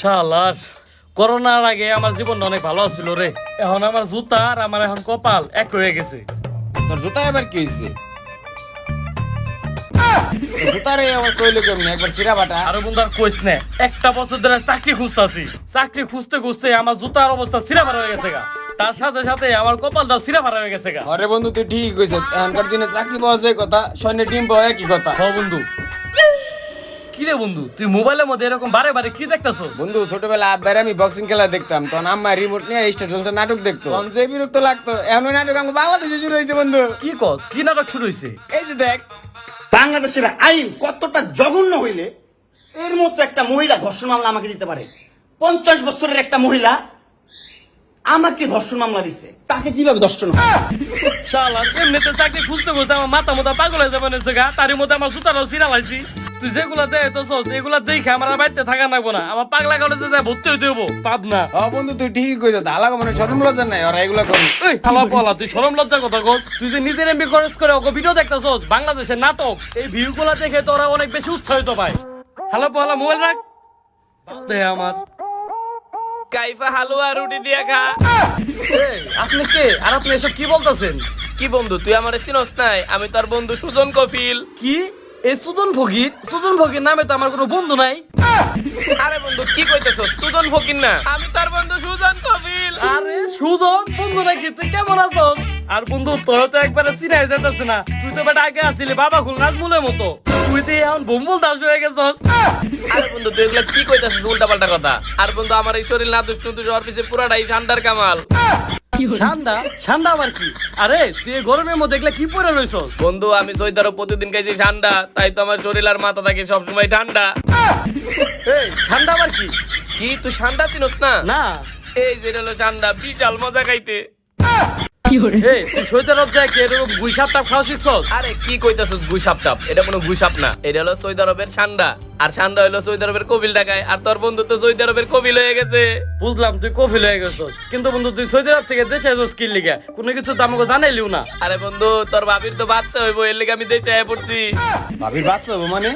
শালার। করোনার আগে আমার জীবনটা অনেক ভালো ছিল রে। এখন আমার জুতা আর আমার এখন কপাল এক হয়ে গেছে। তোর জুতা এবার কি হয়েছে জুতার এই অবস্থা হইল কেমনি? একবার চিরা বাটা। আরে বন্ধু আর কইস না একটা বছর ধরে চাকরি খুঁজতাছি। চাকরি খুঁজতে খুঁজতে আমার জুতার অবস্থা হয়ে গেছে গা। তার সাথে সাথে আমার কপালটাও সিরা ভাড়া হয়ে গেছে গা। আরে বন্ধু তুই ঠিক কইছ এখনকার দিনে চাকরি পাওয়া যায় কথা সৈন্যের ডিম পাওয়া কি কথা। হ বন্ধু। কি রে বন্ধু? তুই মোবাইলের মধ্যে এরকম বারে বারে কি দেখতেছস? বন্ধু ছোটবেলা আব্বার আমি বক্সিং খেলা দেখতাম তখন আম্মা রিমোট নিয়ে স্টার জলসা নাটক দেখতো। তখন যে বিরক্ত লাগতো এমন নাটক আমাকে বাংলাদেশে শুরু হয়েছে বন্ধু। কি কস? কি নাটক শুরু হইছে এই যে দেখ। বাংলাদেশের আইন কতটা জঘন্য হইলে এর মতো একটা মহিলা ধর্ষণ মামলা আমাকে দিতে পারে। পঞ্চাশ বছরের একটা মহিলা আমাকে ধর্ষণ মামলা দিচ্ছে তাকে কীভাবে ধর্ষণ শালা এমনিতে চাকরি খুঁজতে খুঁজতে আমার মাথা মোটা পাগল হয়ে যাবে না গা। তারই মধ্যে আমার জুতাটাও সিরা লাইছি তুই যেগুলা দে তো সস এগুলা দেখে আমার বাড়িতে থাকা লাগবো না। আমার পাগলা কলেজে যায় ভর্তি হইতে হব পাব না ও বন্ধু তুই ঠিক কইছ। আলাগ মানে শরম লজ্জা নাই ওরা এগুলা করি। এই তুই শরম লজ্জা কথা কস। তুই যে নিজের এমবি খরচ করে ওকে ভিডিও দেখতেছস বাংলাদেশের নাটক এই ভিউগুলা দেখে তোরা অনেক বেশি উৎসাহিত পায়। হালা পালা মোবাইল রাখ। দে আমার। কাইফা হালুয়া রুটি দিয়া খা। এই, আপনি কে? আর আপনি এসব কি বলতেছেন? কি বন্ধু তুই আমার চিনস নাই? আমি তোর বন্ধু সুজন কফিল। কি? এই সুদন ভগির সুদন ভগির নামে তো আমার কোনো বন্ধু নাই। আরে বন্ধু কি কইতেছ? সুজন ফকির না। আমি তোর বন্ধু সুজন কফিল। আরে সুজন বন্ধু নাকি? তুই কেমন আছস? আর বন্ধু তোরা তো একবারে চিনাই যেতেছে না। তুই তো বেটা আগে আসিলি বাবা খুল নাজমুলের মতো। তুই তো এখন বম্বুল দাস হয়ে গেছস আরে বন্ধু তুই এগুলা কি কইতাছিস? উল্টা পাল্টা কথা। আর বন্ধু আমার এই শরীর না দুষ্টু তুই ওর পিছে পুরাটাই ঠান্ডার কামাল। ঠান্ডা ঠান্ডা আবার কি? আরে তুই গরমের মধ্যে এগুলা কি পরে রইছস? বন্ধু আমি সৈদারও প্রতিদিন খাইছি ঠান্ডা তাই তো আমার শরীর আর মাথা থাকে সবসময় ঠান্ডা। এই ঠান্ডা আবার কি? কি তুই ঠান্ডা চিনস না? না। এই যে হলো ঠান্ডা বিশাল মজা খাইতে। এই তুই সৈতে রব যায় কি? এরকম গুই সাপ টাপ খাওয়া শিখছস আরে কি কইতাছস গুইসাপ টাপ এটা কোনো গুইসাপ না। এটা হলো সৌদি আরবের ঠান্ডা আর ঠান্ডা হলো সৌদি আরবের কবিল টাকায় আর তোর বন্ধু তো সৌদি আরবের কবিল হয়ে গেছে। বুঝলাম তুই কফিল হয়ে গেছস। কিন্তু বন্ধু তুই সৌদি আরব থেকে দেশে এসেছিস কি লিগা? কোনো কিছু তো আমাকে জানাইলিও না। আরে বন্ধু তোর ভাবির তো বাচ্চা হইবো এর লেগে আমি দেশে আয়া পড়ছি। ভাবির বাচ্চা হব মানে?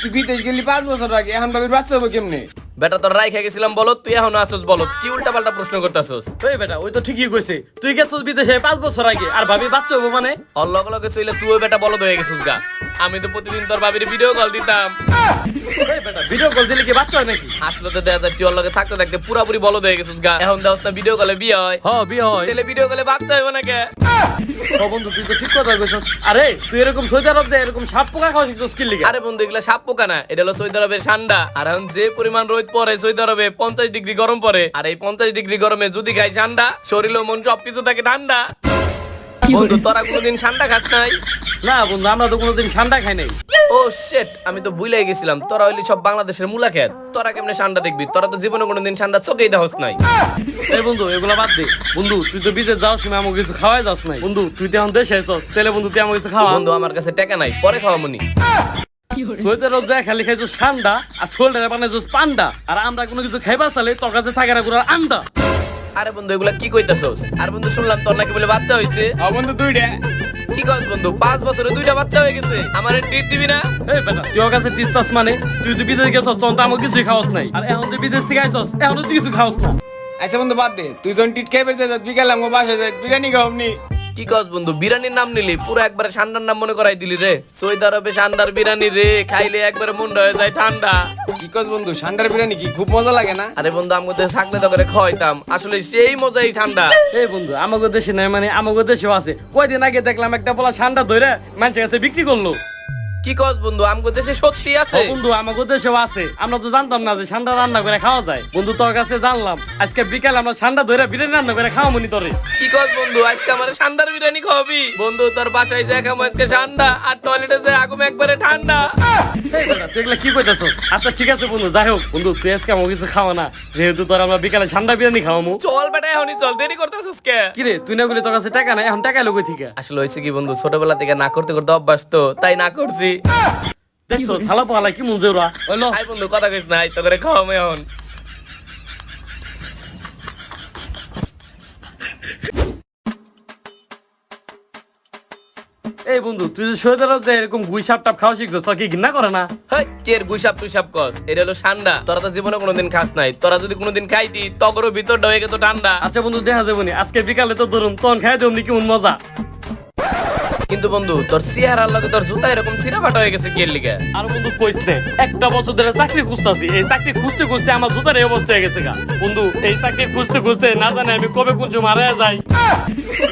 তুই বিদেশ গেলি পাঁচ বছর আগে এখন ভাবির বাচ্চা হব কেমনে? বেটা তোর রাই খেয়ে গেছিলাম বলত তুই এখন আসছ বলত। কি উল্টা পাল্টা প্রশ্ন করতেছস? ওই বেটা ওই তো ঠিকই কইছে। তুই গেছস বিদেশে পাঁচ বছর আগে আর ভাবি বাচ্চা হব মানে? অল্লগ লগে চইলে তুই বেটা বলদ হয়ে গেছিস গা। আমি তো প্রতিদিন তোর ভাবির ভিডিও কল দিতাম। ভিডিও কল দিলে কি বাচ্চা হয় নাকি? আসলে তো দেখা যায় তুই লগে থাকতে থাকতে পুরাপুরি বলদ হয়ে গেছিস গা। এখন দেওয়াস না ভিডিও কলে বিয়ে হয়। হ বিয়ে হয়। তাহলে ভিডিও কলে বাচ্চা হইব না ও বন্ধু তুই তো ঠিক কথা কইছস। আরে তুই এরকম সৌদি আরব যায় এরকম সাপ পোকা খাওয়া শিখছস কি লিগা? আরে বন্ধু এগুলা সাপ পোকা না এটা হলো সৌদি আরবের ঠান্ডা। আর এখন যে পরিমাণ রোদ পড়ে সৌদি আরবে পঞ্চাশ ডিগ্রি গরম পড়ে। আর এই পঞ্চাশ ডিগ্রি গরমে যদি খাই ঠান্ডা শরীর ও মন সবকিছু থাকে ঠান্ডা। বন্ধু তোরা কোনোদিন খাস নাই? না বন্ধু আমরা তো কোনোদিন খাই নাই। ও শেট আমি তো ভুলাই গেছিলাম। তোরা হইলি সব বাংলাদেশের মূলা খেত। তোরা কেমনে দেখবি? তোরা তো জীবনে কোনোদিন চোখেই দেহস নাই। এই বন্ধু এগুলা বাদ দে। বন্ধু তুই তো বিদেশ যাওয়ার সময় আমাকে কিছু খাওয়াই যাস নাই। বন্ধু তুই তো এখন দেশে তাহলে বন্ধু তুই আমাকে কিছু খাওয়া। বন্ধু আমার কাছে টাকা নাই। পরে খাওয়ামনি সৌদি আরব যায় খালি খাইছস ঠান্ডা আর শোল্ডারে বানাইছস পান্ডা। আর আমরা কোনো কিছু খাইবার চালে তোর কাছে থাকে না কোনো আন্ডা। আরে বন্ধু এগুলা কি কইতাছস? আর বন্ধু শুনলাম তোর নাকি বলে বাচ্চা হইছে। ও বন্ধু তুই রে কি কস বন্ধু পাঁচ বছরে দুইটা বাচ্চা হয়ে গেছে। আমার ট্রিট দিবি না? এই বেটা তুই কাছে টিস্টাস মানে? তুই যে বিদেশ গেছস তখন তো আমাকে কিছুই খাওয়াস নাই। আর এখন যে বিদেশ থেকে আইছস এখন তুই কিছু খাওয়াস না। আচ্ছা বন্ধু বাদ দে। তুই যখন টিট খাইবে যাই বিকালে আমার বাসায় যাই বিরিয়ানি খাওয়ামনি কি কস বন্ধু বিরিয়ানির নাম নিলি পুরো একবারে ঠান্ডার নাম মনে করাই দিলি রে। সৌদি আরবে ঠান্ডার বিরিয়ানি রে খাইলে একবারে মুন্ডা হয়ে যায় ঠান্ডা। কি কস বন্ধু ঠান্ডার বিরিয়ানি কি খুব মজা লাগে না? আরে বন্ধু আমাকে দেশে থাকলে তো করে খাওয়াইতাম আসলে সেই মজাই ঠান্ডা। এই বন্ধু আমাকে দেশে নাই মানে আমাকে দেশেও আছে। কয়দিন আগে দেখলাম একটা বলা ঠান্ডা ধরে মানুষের কাছে বিক্রি করল। কি কস বন্ধু? আমাকে দেশে সত্যি আছে? বন্ধু আমাকে দেশেও আছে। আমরা তো জানতাম না যে ঠান্ডা রান্না করে খাওয়া যায়। বন্ধু তোর কাছে জানলাম আজকে বিকালে আমরা ঠান্ডা ধরে বিরিয়ানি রান্না করে খাওয়া মনি তোরে। কি কস বন্ধু আজকে আমার ঠান্ডার বিরিয়ানি খাওয়াবি? বন্ধু তোর বাসায় যায় খামো আজকে ঠান্ডা আর টয়লেটে যায় আগুম একবারে ঠান্ডা। তুই এগুলা কি কইতাছস? আচ্ছা ঠিক আছে বন্ধু যাই হোক। বন্ধু তুই আজকে আমাকে কিছু খাওয়া না। যেহেতু তোর আমরা বিকালে ঠান্ডা বিরিয়ানি খাওয়ামু। চল বেটা এখনই চল। দেরি করতেছিস কে? কি রে তুই না বলি তোর কাছে টাকা নাই? এখন টাকা লোক থেকে? আসলে হয়েছে কি বন্ধু ছোটবেলা থেকে না করতে করতে অভ্যাস তো তাই না করছি। দেখছ পালা কি আই বন্ধু কথা কইস নাই তো করে খাওয়ামে এখন। এই বন্ধু তুই যে সৈয়দ আরব যে এরকম গুই সাপ টাপ খাওয়া শিখছিস তোর কি ঘৃণা করে না? হেই, কে এর গুইসাপ টুইসাপ কস? এটা হলো ঠান্ডা। তোরা তো জীবনে কোনোদিন খাস নাই। তোরা যদি কোনোদিন খাইতি তগরও ভিতরটা হয়ে গেত ঠান্ডা। আচ্ছা বন্ধু দেখা যাব নি। আজকে বিকালে তো ধরুন তখন খাই দেবো নি কেমন মজা? কিন্তু বন্ধু তোর চেহারার লগে তোর জুতা এরকম সিরা ফাটা হয়ে গেছে কে লিগে। আর বন্ধু কইস নে একটা বছর ধরে চাকরি খুঁজতাছি এই চাকরি খুঁজতে খুঁজতে আমার জুতার এই অবস্থা হয়ে গেছে গা। বন্ধু এই চাকরি খুঁজতে খুঁজতে না জানি আমি কবে কোন মারা যাই।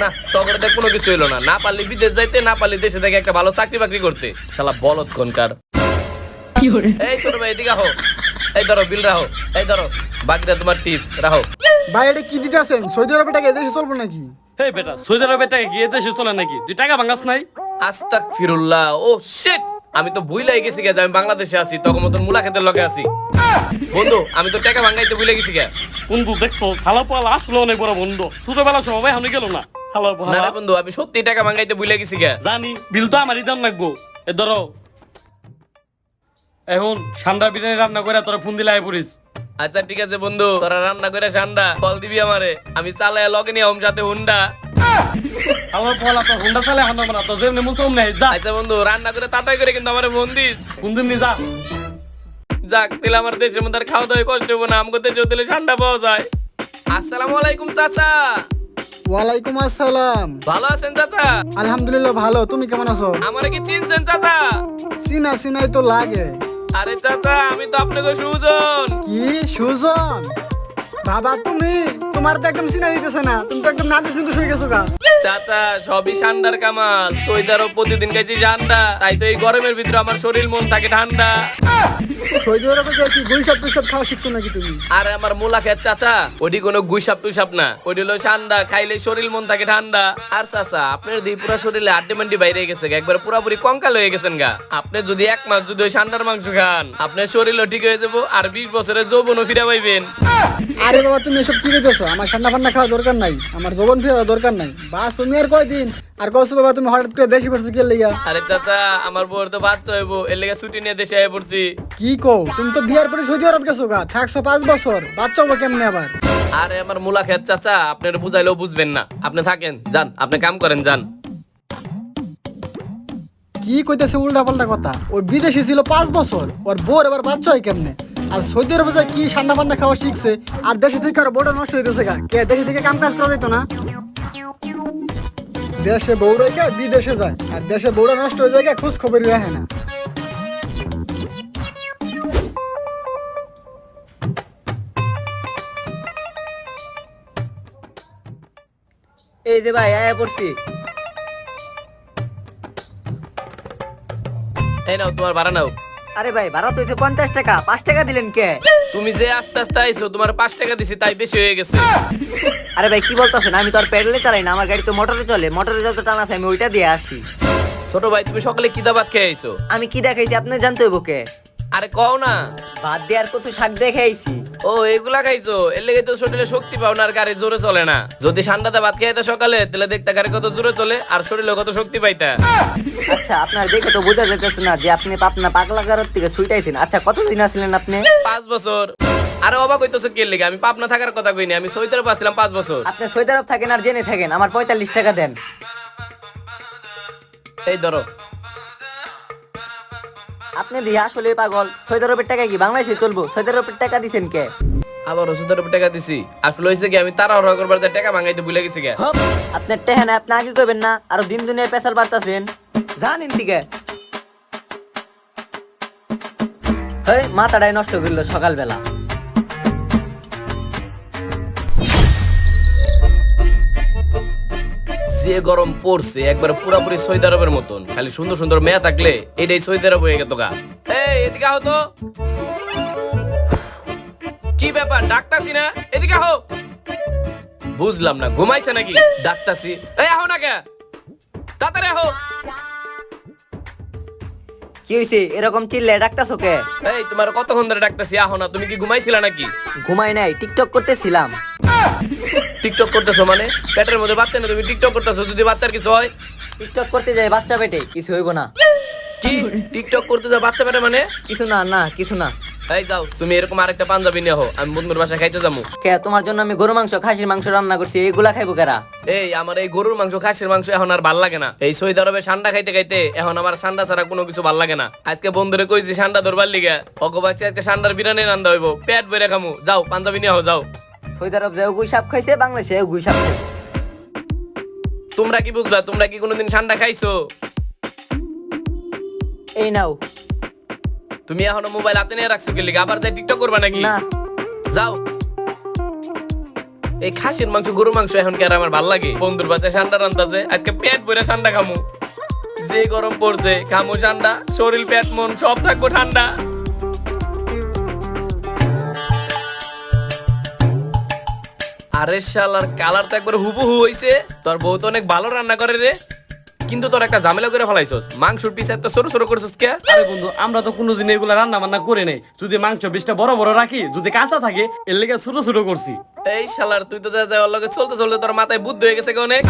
না তগর দেখ কোনো কিছু হইল না। না পারলি বিদেশ যাইতে না পারলি দেশে থেকে একটা ভালো চাকরি বাকরি করতে। শালা বলত কোনকার। এই ছোট ভাই এদিকে আহো। এই ধরো বিল রাহো। এই ধরো বাকিটা তোমার টিপস রাহো। ভাই এটা কি দিতেছেন? সৌদি আরবে টাকা এদেশে চলবো নাকি? হে বেটা সৌদি টাকা গিয়ে দেশে চলে নাকি? তুই টাকা ভাঙাস নাই? আস্তাক ফিরুল্লাহ ও শিট! আমি তো ভুলাই গেছি গে যে আমি বাংলাদেশে আছি তখন মতন লগে আছি। বন্ধু আমি তো টাকা ভাঙাইতে ভুলে গেছি গে। বন্ধু দেখছ হালা পালা আসলে অনেক বড় বন্ধু। ছোটবেলা সময় হানি গেল না। হালা না রে বন্ধু আমি সত্যি টাকা ভাঙাইতে ভুলে গেছি গে। জানি বিল তো আমারই দাম লাগবো। এ ধরো এখন সান্ডা বিরিয়ানি রান্না করে তোরা ফোন দিলে আয় পড়িস। আচ্ছা ঠিক আছে বন্ধু তোরা রান্না করে ঠান্ডা কল দিবি আমারে। আমি চালায় লগে নিয়ে হোম সাথে হুন্ডা। আমার পলা তোর হুন্ডা চালে হান্ডা তোর যেমনি চম নেই যা। আচ্ছা বন্ধু রান্না করে তাতাই করে কিন্তু আমারে ফোন দিস। কোন দিন যা। যাক তাহলে আমার দেশের মধ্যে আর খাওয়া দাওয়া কষ্ট হব না আমাকে দেশে দিলে ঠান্ডা পাওয়া যায়। আসসালামু আলাইকুম চাচা। ওয়ালাইকুম আসসালাম। ভালো আছেন চাচা? আলহামদুলিল্লাহ ভালো তুমি কেমন আছো? আমার কি চিনছেন চাচা? চিনা চিনাই তো লাগে। আরে চাচা আমি তো আপনাকে সুজন। কি? সুজন? বাবা তুমি? তোমার তো একদম চিনা দিতেছে না। তুমি তো একদম নালিশ কিন্তু শুয়ে গেছো গা। চাচা সবই ঠান্ডার কামাল। সোয়েটারও প্রতিদিন খাইছি ঠান্ডা তাই তো এই গরমের ভিতরে আমার শরীর মন থাকে ঠান্ডা। সৌদি আরবে যে কি গুলসাপ টুলসাপ খাওয়া শিখছো নাকি তুমি? আর আমার চাচা ওটি কোনো গুইসাপ টুইসাপ না। ওটি হলো ঠান্ডা খাইলে শরীর মন থাকে ঠান্ডা। আর চাচা আপনার দিয়ে পুরো শরীরে আড্ডি মান্ডি বাইরে গেছে একবার পুরাপুরি কঙ্কাল হয়ে গেছেন গা। আপনি যদি এক মাস যদি ওই ঠান্ডার মাংস খান আপনার শরীরও ঠিক হয়ে যাব আর বিশ বছরের যৌবনও ফিরে পাইবেন। আরে বাবা তুমি এসব কি করতেছো? আমার ঠান্ডা ফান্ডা খাওয়া দরকার নাই আমার জবন ফেরার দরকার নাই। বাস তুমি আর কয়দিন? আর কসু বাবা তুমি হঠাৎ করে দেশি পড়ছো কি লিগা? আরে চাচা আমার বউর তো বাচ্চা হইবো এর লেগে ছুটি নিয়ে দেশে আয় পড়ছি। কি কো তুমি তো বিয়ার পরে সৌদি আরব গেছো গা থাকছো পাঁচ বছর বাচ্চা হব কেমনে আবার? আরে আমার মুলা খেত চাচা আপনার বুঝাইলেও বুঝবেন না। আপনি থাকেন যান আপনি কাম করেন যান। কি কইতেছে উল্টা পাল্টা কথা? ওই বিদেশি ছিল পাঁচ বছর ওর বোর এবার বাচ্চা হয় কেমনে? আর সৌদি আরবে যায় কি ঠান্ডা ফান্ডা খাওয়া শিখছে আর দেশে থেকে আর বোর্ডা নষ্ট হইতেছে গা কে দেশে থেকে কাম কাজ করা যেত না? দেশে বউ রেখে বিদেশে যায় আর দেশে বউরা নষ্ট হয়ে যায় খোঁজ খবরই রাখে না। এই যে ভাই আয়া পড়ছি। এই নাও তোমার ভাড়া নাও। আরে ভাই ভাড়া তো হয়েছে পঞ্চাশ টাকা। পাঁচ টাকা দিলেন কে? তুমি যে আস্তে আস্তে আইছো তোমার পাঁচ টাকা দিছি তাই বেশি হয়ে গেছে। আরে ভাই কি বলতেছেন? আমি তো আর প্যাডেলে চালাই না আমার গাড়ি তো মোটরে চলে। মোটরে যত টান আছে আমি ওইটা দিয়ে আসি। ছোট ভাই তুমি সকালে কি দাবাত খেয়ে আইছো? আমি কি দেখাইছি আপনি জানতে হইব কে? আরে কও না। ভাত দিয়ে আর কিছু শাক দেখে আইছি ও এগুলা খাইছো? এর লেগে তো শরীরে শক্তি পাও না আর গাড়ি জোরে চলে না। যদি ঠান্ডাতে ভাত খাইতে সকালে তাহলে দেখতে গাড়ি কত জোরে চলে আর শরীরে কত শক্তি পাইতা। আচ্ছা আপনার দেখে তো বোঝা যাইতেছে না যে আপনি আপনার পাগলা গারোর থেকে ছুটাইছেন আচ্ছা কতদিন আসলেন আপনি? পাঁচ বছর। আরে অবাক হইতেছো কে লেগে? আমি পাবনা থাকার কথা কইনি আমি সৈতরে পাচ্ছিলাম পাঁচ বছর। আপনি সৌদি থাকেন আর জেনে থাকেন। আমার পঁয়তাল্লিশ টাকা দেন। এই ধরো আপনি দিয়ে আসলে পাগল সৌদি আরবের টাকা কি বাংলাদেশে চলবো? সৌদি আরবের টাকা দিছেন কে? আবার ওষুধের উপর টাকা দিছি। আসলে হয়েছে কি আমি তারা হরা করবার টাকা ভাঙাইতে ভুলে গেছি গে। আপনার টেহা না আপনি আগে কইবেন না আর দিন দিনের পেশাল বাড়তাছেন। জানেন থেকে হেই মাথাটাই নষ্ট করল সকালবেলা। যে গরম পড়ছে, একবার পুরাপুরি সৌদি আরবের মতন। খালি সুন্দর সুন্দর মেয়া থাকলে এটাই সৌদি আরব হয়ে গেত গা। এদিকে আহ তো কি ব্যাপার, ডাকতাছি না? এদিকে আহ। বুঝলাম না, ঘুমাইছে নাকি? ডাকতাছি। এই, আহ না কে? তাড়াতাড়ি আহো। কি হয়েছে এরকম চিল্লে ডাকতাছো কে? এই তোমার কতক্ষণ ধরে ডাকতাছি? আহ না তুমি কি ঘুমাইছিলা নাকি? ঘুমাই নাই টিকটক করতেছিলাম। টিকটক করতেছো মানে? পেটের মধ্যে বাচ্চা না তুমি টিকটক করতেছো যদি বাচ্চার কিছু হয়? টিকটক করতে যাই বাচ্চা পেটে কিছু হইব না। কি? টিকটক করতে যা বাচ্চা পেটে মানে? কিছু না না কিছু না। এই যাও তুমি এরকম আরেকটা পাঞ্জাবি নিয়ে হো আমি বন্ধুর বাসায় খাইতে যাব। কে তোমার জন্য আমি গরু মাংস খাসির মাংস রান্না করছি এইগুলা খাইবো কেরা? এই আমার এই গরুর মাংস খাসির মাংস এখন আর ভালো লাগে না। এই সৌদি আরবে সান্ডা খাইতে খাইতে এখন আমার সান্ডা ছাড়া কোনো কিছু ভালো লাগে না। আজকে বন্ধুরে কইছি সান্ডা ধরবার লিগা অগবাচ্ছি আজকে সান্ডার বিরিয়ানি রান্দা হইব পেট ভরে খামু। যাও পাঞ্জাবি নিয়ে হো যাও। সৌদি আরব যে গুই সাপ খাইছে বাংলাদেশে গুই সাপ খাইছে। তোমরা কি বুঝবা তোমরা কি কোনোদিন সান্ডা খাইছো? এই নাও। তুমি এখনও মোবাইল হাতে নিয়ে রাখছো কি আবার যাই টিকটক করবা নাকি? না। যাও। এই খাসির মাংস গরু মাংস এখন কি আর আমার ভালো লাগে? বন্ধুর বাসায় ঠান্ডা রান্তাছে আজকে পেট ভরে ঠান্ডা খামু। যে গরম পড়ছে খামু ঠান্ডা শরীর পেট মন সব থাকব ঠান্ডা। আরে শালার কালার তো একবার হুবহু হইছে। তোর বউ তো অনেক ভালো রান্না করে রে। কিন্তু তোর একটা ঝামেলা করে ফেলাইছস। মাংসর পিস এত সরু সরু করছস কে? আরে বন্ধু, আমরা তো কোনোদিন এগুলা রান্না বান্না করে নেই। যদি মাংস পিসটা বড় বড় রাখি, যদি কাঁচা থাকে, এর লেগে ছোট ছোট করছি। এই শালার তুই তো যা যা ওর লগে চলতে চলতে তোর মাথায় বুদ্ধি হয়ে গেছে অনেক।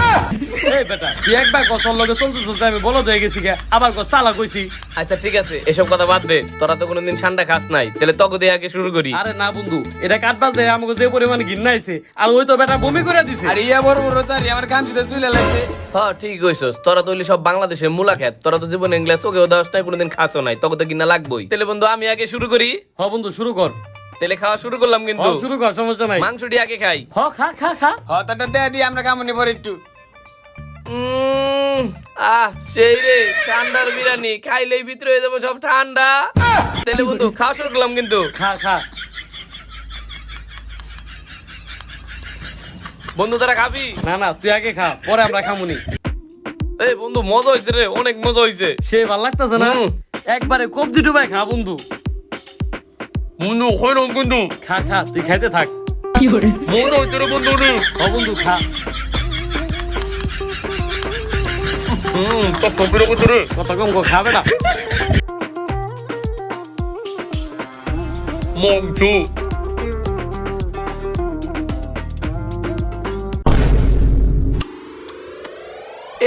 এই বেটা তুই একবার গছর লগে চলতে চলতে আমি বলদ হয়ে গেছি গে আবার গছ চালা কইছি আচ্ছা ঠিক আছে এসব কথা বাদ দে তোরা তো কোনোদিন ঠান্ডা খাস নাই তাহলে তক দিয়ে আগে শুরু করি। আরে না বন্ধু এটা কাটবা যে আমাকে যে পরিমাণে ঘিন্না আইছে আর ওই তো বেটা বমি করে দিছে। আর ইয়া বড় বড় চারি আমার কামচিতে চুলে লাগছে হ্যাঁ ঠিক কইছস তোরা তো হইলি সব বাংলাদেশের মুলা খেত তোরা তো জীবনে ইংলিশ ওকেও দাস নাই কোনোদিন খাসও নাই তখন তো কিনা লাগবই। তাহলে বন্ধু আমি আগে শুরু করি। হ বন্ধু শুরু কর। তাহলে খাওয়া শুরু করলাম কিন্তু। শুরু কর সমস্যা নাই। মাংসটি আগে খাই। হ খা খা খা। হতাটা দেয়া দিয়ে আমরা কামনি পরে একটু। আহ সেই রে ঠান্ডার বিরিয়ানি। খাইলেই ভিতরে হয়ে যাব সব ঠান্ডা। তাহলে বন্ধু খাওয়া শুরু করলাম কিন্তু। খা খা। বন্ধু তারা খাবি? না না তুই আগে খা পরে আমরা খামুনি এই বন্ধু মজা হয়েছে রে অনেক মজা হয়েছে সে ভালো লাগতেছে না? একবারে কবজি ডুবাই খা বন্ধু। বন্ধু হইরম বন্ধু খা খা তুই খাইতে থাক মজা হয়েছে রে বন্ধু রে হ বন্ধু খা হুম তো সবরে বসে রে কত কম গো খাবে না মাংস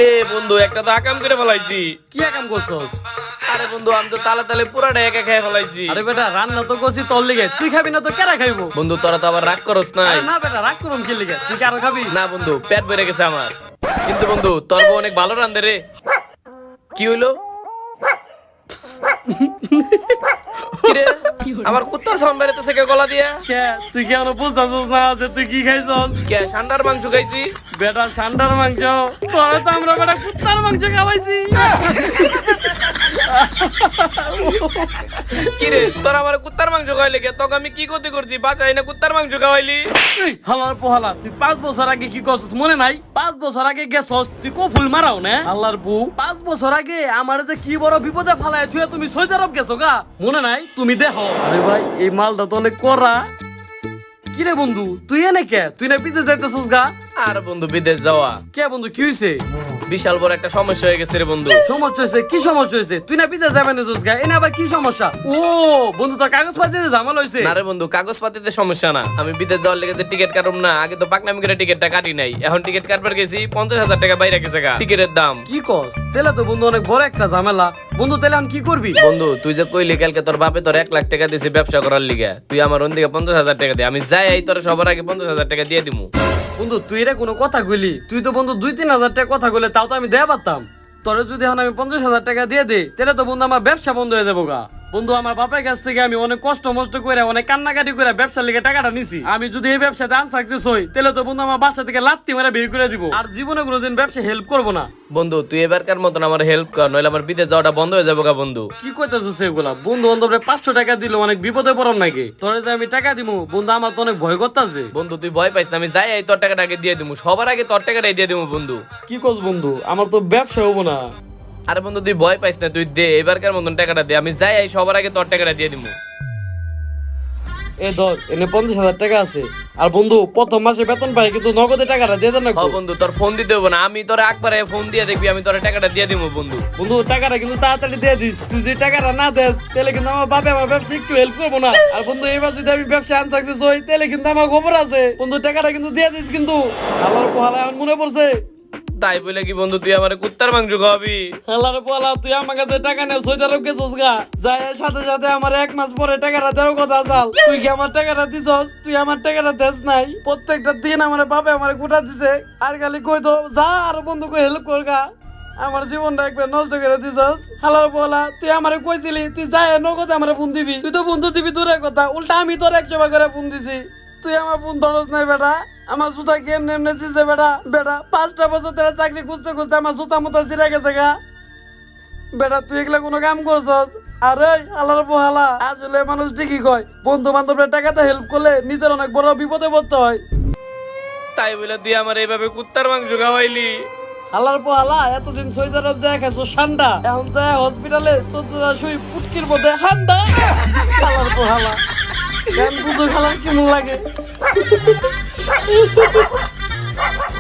এ বন্ধু একটা তো আকাম করে ফেলাইছি। কি কাম করছস? আরে বন্ধু আমি তো তালে তালে পুরাটা একা খেয়ে ফেলাইছি। আরে বেটা রান্না তো করছি তোর লিগে। তুই খাবি না তো কেরা খাইবো? বন্ধু তোরা তো আবার রাগ করস আরে না বেটা রাগ করুন কি লিগে? তুই কারও খাবি? না বন্ধু পেট বেড়ে গেছে আমার। কিন্তু বন্ধু তোর বউ অনেক ভালো রান্ধে রে। কি হইল? আমার কুত্তার সাউন্ড বেরোতেছে কে গলা দিয়া? কে তুই কি বুঝতেছস না যে তুই কি খাইছস? কে ষান্ডার মাংস খাইছি? বেটা ঠান্ডার মাংস। তোরা তো আমরা বেটা কুত্তার মাংস খাওয়াইছি। কিরে তোর আমার কুত্তার মাংস খাইলে কে? তোকে আমি কি করতে করছি? বাঁচাই না কুত্তার মাংস খাওয়াইলি? হালার পোহালা তুই পাঁচ বছর আগে কি করছিস মনে নাই? পাঁচ বছর আগে গেছস তুই কো ফুল মারাও না? আল্লাহর বউ। পাঁচ বছর আগে আমার যে কি বড় বিপদে ফালায় তুই তুমি সৌদি আরব গেছো গা? মনে নাই? তুমি দেখো আরে ভাই এই মালটা তো অনেক করা কি রে বন্ধু তুই এনে কে? তুই না পিছে যাইতেছিস গা? আর বন্ধু বিদেশ যাওয়া। কে বন্ধু কি হইছে? বিশাল বড় একটা সমস্যা হয়ে গেছে রে বন্ধু। সমস্যা হয়েছে? কি সমস্যা হয়েছে? তুই না পিছে যাবেন গা এনে আবার কি সমস্যা? ও বন্ধু তোর কাগজ পাতিতে ঝামেলা হয়েছে। না রে বন্ধু কাগজ পাতিতে সমস্যা না। আমি বিদেশ যাওয়ার লেগে যে টিকিট কাটুম না আগে তো পাকনামি করে টিকিটটা কাটি নাই। এখন টিকিট কাটবার গেছি পঞ্চাশ হাজার টাকা বাইরে গেছে গা। টিকিটের দাম। কি কস? তেলে তো বন্ধু অনেক বড় একটা ঝামেলা। বন্ধু তাহলে আমি কি করবি? বন্ধু তুই যে কইলি কালকে তোর বাপে তোর এক লাখ টাকা দিয়েছে ব্যবসা করার লিগে তুই আমার ওন দিকে পঞ্চাশ হাজার টাকা দে। আমি যাই তোর সবার আগে পঞ্চাশ হাজার টাকা দিয়ে দিমু। বন্ধু, তুই এটা কোনো কথা কইলি? তুই তো বন্ধু দুই তিন হাজার টাকা কথা কইলে, তাও তো আমি দেয়া পারতাম। তোরে যদি এখন আমি পঞ্চাশ হাজার টাকা দিয়ে দিই, তাহলে তো বন্ধু আমার ব্যবসা বন্ধ হয়ে যাব গা বন্ধু আমার বাপের কাছ থেকে আমি অনেক কষ্ট মষ্ট করে অনেক কান্নাকাটি করে ব্যবসার লিগে টাকাটা নিছি। আমি যদি এই ব্যবসাতে আনসাকসেস হই তাহলে তো বন্ধু আমার বাসা থেকে লাত্তি মেরে বের করে দিব। আর জীবনে কোনোদিন ব্যবসা হেল্প করব না। বন্ধু তুই এবারকার মতন আমার হেল্প কর নইলে আমার বিদেশ যাওয়াটা বন্ধ হয়ে যাব গা বন্ধু। কি কইতেছিস এগুলা? বন্ধু বান্ধবরে পাঁচশো টাকা দিলে অনেক বিপদে পড়ম নাকি? তোরে যে আমি টাকা দিমু বন্ধু আমার তো অনেক ভয় করতেছে। বন্ধু তুই ভয় পাইস না আমি যাই এই তোর টাকাটা আগে দিয়ে দিমু সবার আগে তোর টাকাটাই দিয়ে দিমু বন্ধু। কি করছ বন্ধু আমার তো ব্যবসা হব না। আরে বন্ধু তুই ভয় পাইস না তুই দে এবারকার মতন টাকাটা দে আমি যাই এই সবার আগে তোর টাকাটা দিয়ে দিমু। এ ধর এনে পঞ্চাশ হাজার টাকা আছে। আর বন্ধু প্রথম মাসে বেতন পাই কিন্তু নগদে টাকাটা দিয়ে দেন না হ বন্ধু তোর ফোন দিতে হবে না আমি তোর একবারে ফোন দিয়ে দেখবি আমি তোর টাকাটা দিয়ে দিমু বন্ধু। বন্ধু টাকাটা কিন্তু তাড়াতাড়ি দিয়ে দিস। তুই যদি টাকাটা না দেস তাহলে কিন্তু আমার বাবা আমার ব্যবসা একটু হেল্প করব না। আর বন্ধু এবার যদি আমি ব্যবসা আন সাকসেস হই তাহলে কিন্তু আমার খবর আছে। বন্ধু টাকাটা কিন্তু দিয়ে দিস কিন্তু। আমার পোহালা আমার মনে পড়ছে। তাই বলে কি বন্ধু, তুই আমার কুত্তার মাংস হেলার তুই আমার কাছে টাকা গেছিস গা। যাই সাথে সাথে আমার এক মাস পরে কথা চাল তুই কি আমার তুই আমার নাই। প্রত্যেকটা দিন আমার বাপে আমার গোটা দিছে। আর খালি কই তো, যা আর বন্ধু কই হেল্প কর গা। আমার জীবনটা একবার নষ্ট করে দিছস। হালার বলা তুই আমারে কইছিলি, তুই যাই, নগদ আমার ফোন দিবি। তুই তো বন্ধু দিবি, দূরের কথা। উল্টা আমি তোর একশো করে ফোন দিছি। তুই আমার ফোন ধরস নাই বেটা। আমার জুতা গেম নেমনে চিছে বেটা? বেটা পাঁচটা বছর ধরে চাকরি খুঁজতে খুঁজতে আমার জুতা মুতা চিরা গেছে গা। বেটা তুই এগুলা কোনো কাম করছস? আরে আল্লাহর পোহালা আসলে মানুষ ঠিকই কয় বন্ধু বান্ধবরা টাকাতে হেল্প করলে নিজের অনেক বড় বিপদে পড়তে হয়। তাই বলে তুই আমার এইভাবে কুত্তার মাংস খাওয়াইলি। আল্লাহর পোহালা এতদিন সৌদি আরব যায় খাইছো ঠান্ডা এখন যায় হসপিটালে চোদ্দ শুই পুটকির মধ্যে হান্ডা। আল্লাহর পোহালা গান বুঝো খালার কেমন লাগে?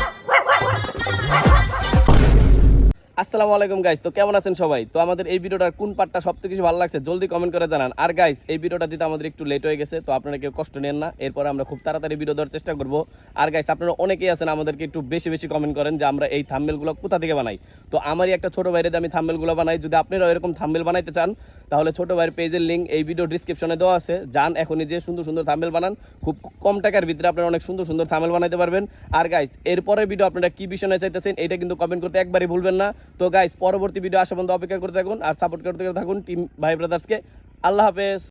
আসসালামু আলাইকুম গাইস তো কেমন আছেন সবাই? তো আমাদের এই ভিডিওটার কোন পার্টটা সবথেকে বেশি ভালো লাগছে, জলদি কমেন্ট করে জানান। আর গাইস এই ভিডিওটা দিতে আমাদের একটু লেট হয়ে গেছে, তো আপনারা কেউ কষ্ট নেন না। এরপর আমরা খুব তাড়াতাড়ি ভিডিও দেওয়ার চেষ্টা করব। আর গাইস আপনারা অনেকেই আছেন, আমাদেরকে একটু বেশি বেশি কমেন্ট করেন যে আমরা এই থাম্বেলগুলো কোথা থেকে বানাই। তো আমারই একটা ছোট বাইরে আমি থাম্বেলগুলো বানাই। যদি আপনারা এরকম থাম্বেল বানাইতে চান, তাহলে ছোট ভাইয়ের পেজের লিঙ্ক এই ভিডিও ডিসক্রিপশনে দেওয়া আছে। যান, এখনই যে সুন্দর সুন্দর থাম্বেল বানান। খুব কম টাকার ভিতরে আপনারা অনেক সুন্দর সুন্দর থাম্বেল বানাইতে পারবেন। আর গাইস এরপরের ভিডিও আপনারা কি বিষয় চাইতেছেন, এটা কিন্তু কমেন্ট করতে একবারই ভুলবেন না। তো গাইস পরবর্তী ভিডিও আসা পর্যন্ত অপেক্ষা করে থাকুন আর সাপোর্ট করতে থাকুন টিম ভাই ব্রাদার্সকে আল্লাহ হাফেজ।